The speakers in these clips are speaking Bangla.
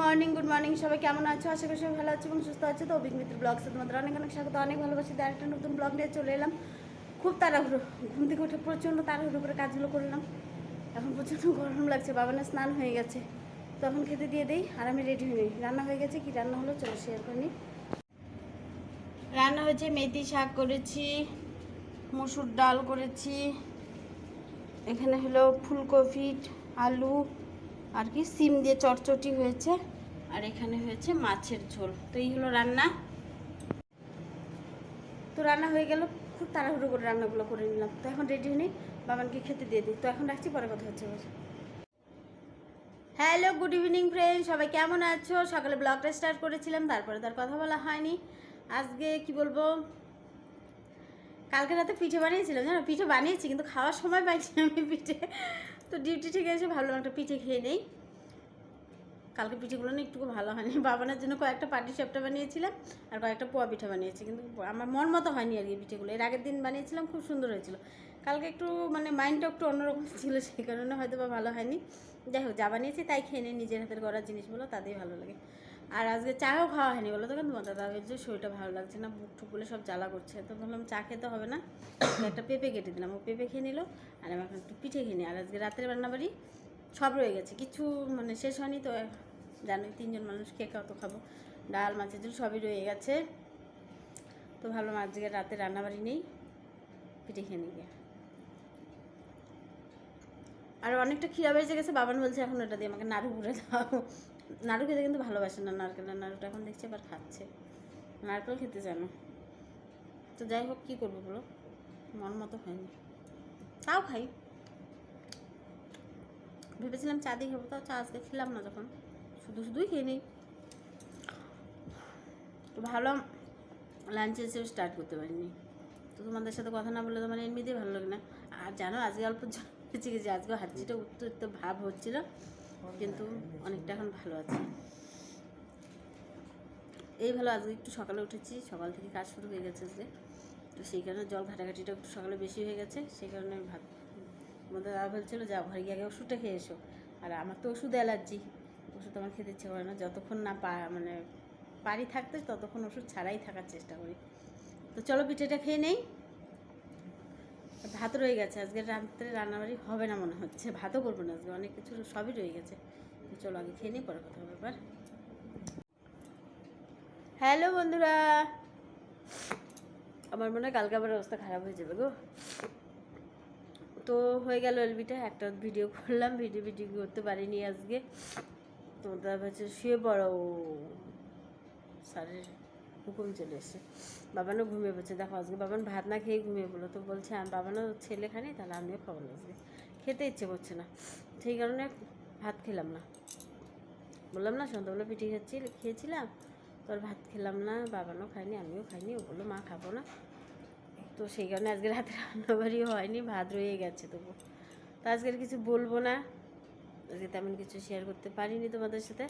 মর্নিং গুড মর্নিং সবাই কেমন আছো? আশা করি সবাই ভালো আছো এবং সুস্থ আছো। তো অভিক মিত্র ব্লগসে তোমাদের অনেক অনেক স্বাগত, অনেক ভালোবাসি। তার একটা নতুন ব্লগ নিয়ে চলে এলাম। খুব তাড়াহুড়ো, ঘুম থেকে উঠে প্রচণ্ড তাড়াহুড়ো করে কাজগুলো করলাম এখন প্রচণ্ড গরম লাগছে, বাবানের স্নান হয়ে গেছে। তো এখন খেতে দিয়ে দিই, আর আমি রেডি হয়ে রান্না হয়ে গেছে কি? রান্না হলো, চলো শেয়ার করে রান্না হয়েছে মেথি শাক করেছি, মসুর ডাল করেছি। এখানে হলো ফুলকপি, আলু আর কি, সিম দিয়ে চটচটি হয়েছে। আর এখানে হয়েছে মাছের ঝোল। তো এই হলো রান্না। তো রান্না হয়ে গেল, খুব তাড়াহুড়ো করে রান্নাগুলো করে নিলাম। তো এখন রেডি হয়ে বাবানকে খেতে দিয়ে দিই। তো এখন রাখছি, পরে কথা হচ্ছে হ্যালো গুড ইভিনিং ফ্রেন্ড সবাই কেমন আছো? সকালে ব্লগটা স্টার্ট করেছিলাম, তারপরে তার কথা বলা হয়নি। আজকে কি বলব? কালকে রাতে পিঠে বানিয়েছিলাম, জানো? পিঠে বানিয়েছি, কিন্তু খাওয়ার সময় পাইছি আমি পিঠে। তো ডিউটি থেকে এসে ভালো একটা পিঠে খেয়ে নেই। কালকে পিঠেগুলো না একটু ভালো হয়নি। বাবানার জন্য কয়েকটা পাটি সাপটা বানিয়েছিলাম আর কয়েকটা পোয়া পিঠা বানিয়েছি, কিন্তু আমার মন মতো হয়নি আর কি পিঠেগুলো। এর আগের দিন বানিয়েছিলাম, খুব সুন্দর হয়েছিল। কালকে একটু মানে মাইন্ডটা একটু অন্যরকম ছিল, সেই কারণে হয়তো বা ভালো হয়নি। যাই হোক, যা বানিয়েছি তাই খেয়ে নিই, নিজের হাতের গড়ার জিনিসগুলো, তাতেই ভালো লাগে। আর আজকে চাও খাওয়া হয়নি, বলো তো কিন্তু দাদা যে শরীরটা ভালো লাগছে না বুক টুকুলে সব জ্বালা করছে। তো বললাম চা খেতে হবে না একটা পেঁপে কেটে দিলাম। ও পেঁপে খেয়ে নিল, আর আমি এখন একটু পিঠে খেয়ে নিই। আর আজকে রাতের রান্নাবাড়ি সব রয়ে গেছে, কিছু মানে শেষ হয়নি তো জানোই তিনজন মানুষ কে কত খাব। ডাল, মাছের ঝোল সবই রয়ে গেছে। তো ভাবলাম আজকে রাতে রান্নাবাড়ি নেই, পিঠে খেয়ে নিই। আর অনেকটা খিরা বেজে গেছে, বাবান বলছে, এখন ওটা দিয়ে আমাকে নাড়ু পুড়ে দাও। নাড়ু খেতে কিন্তু ভালোবাসে না নারকেলের নাড়ুটা এখন দেখছি আবার খাচ্ছে। নারকেল খেতে জানো। তো যাই হোক, কী করব বলো? মন মতো হয়নি। তাও খাই। ভেবেছিলাম চা দিয়ে খাব, তাও চা আজকে খেলাম না যখন। শুধু শুধুই খেয়ে নিই। তো ভালো লাঞ্চ এসে স্টার্ট করতে পারিনি। তো তোমাদের সাথে কথা না বললে তোমার এমনিতেই ভালো লাগে না। আর জানো, আজকে অল্প হচ্ছে কি যে আজকে উঠতে উঠতে ভাব হচ্ছিল। কিন্তু অনেকটা এখন ভালো আছে। এই ভালো, আজকে একটু সকালে উঠেছি, সকাল থেকে কাজ শুরু হয়ে গেছে যে তো সেই কারণে জল ঘাটাঘাটিটা একটু সকালে বেশি হয়ে গেছে, সেই কারণে আমি ভাত আমাদের দাদা বলছিল যা ঘরে গিয়ে আগে ওষুধটা খেয়ে এসো। আর আমার তো ওষুধ অ্যালার্জি, ওষুধ আমার খেতে ইচ্ছে করে না, যতক্ষণ না পা মানে পারি থাকতে, ততক্ষণ ওষুধ ছাড়াই থাকার চেষ্টা করি। তো চলো পিঠেটা খেয়ে নেই। ভাত রয়ে গেছে। আজকে রাত্রে রান্নাবাড়ি হবে না মনে হচ্ছে। ভাতও করব না আজকে, অনেক কিছু সবই রয়ে গেছে। চলো আগে খেয়ে নিই, পরে কথা এবার হ্যালো বন্ধুরা! আমার মনে হয় কালকে আবার অবস্থা খারাপ হয়ে যাবে গো। তো হয়ে গেল এলবিটা, একটা ভিডিও করলাম, ভিডিও ভিডিও করতে পারিনি আজকে। তো তারপর হচ্ছে শুয়ে পড়ো। স্যারের হুকুম চলে এসে বাবানও ঘুমিয়ে পড়ছে। দেখো, আজকে বাবান ভাত না খেয়ে ঘুমিয়ে পড়ল। তো বলছে, "আম- বাবানও ছেলে খানি তাহলে আমিও খাব না খেতে ইচ্ছে করছে না। সেই কারণে ভাত খেলাম না। বললাম, না, সন্ধ্যাবেলা পিঠে খাচ্ছি, খেয়েছিলাম। তোর ভাত খেলাম না, বাবানও খায়নি, আমিও খাইনি। ও বলল, মা, খাব না। তো সেই কারণে আজকে রাতে রান্নাবাড়িও হয়নি, ভাত রয়ে গেছে তবু। তো আজকের কিছু বলব না। আজকে তেমন কিছু শেয়ার করতে পারিনি তোমাদের সাথে।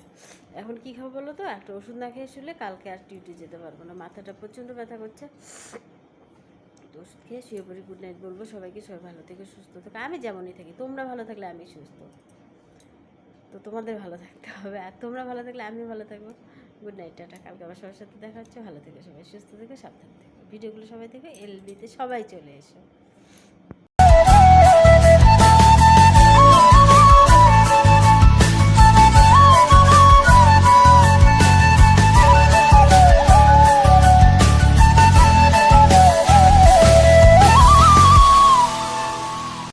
এখন কী খাব বলো তো? একটা ওষুধ না খেয়ে শুলে কালকে আর ডিউটি যেতে পারব না। মাথাটা প্রচণ্ড ব্যথা করছে। তো ওষুধ খেয়ে শুয়ে পড়ি। গুড নাইট বলব সবাইকে। সবাই ভালো থেকে, সুস্থ থাকে। আমি যেমনই থাকি, তোমরা ভালো থাকলে আমি সুস্থ। তো তোমাদের ভালো থাকতে হবে। আর তোমরা ভালো থাকলে আমিও ভালো থাকব। Good night tata. কালকে আবার সবার সাথে দেখা হচ্ছে। ভালো থেকে সবাই, সুস্থ থেকে, সাবধান থেকে। ভিডিওগুলো সবাই থেকে এলবিতে সবাই চলে এসো।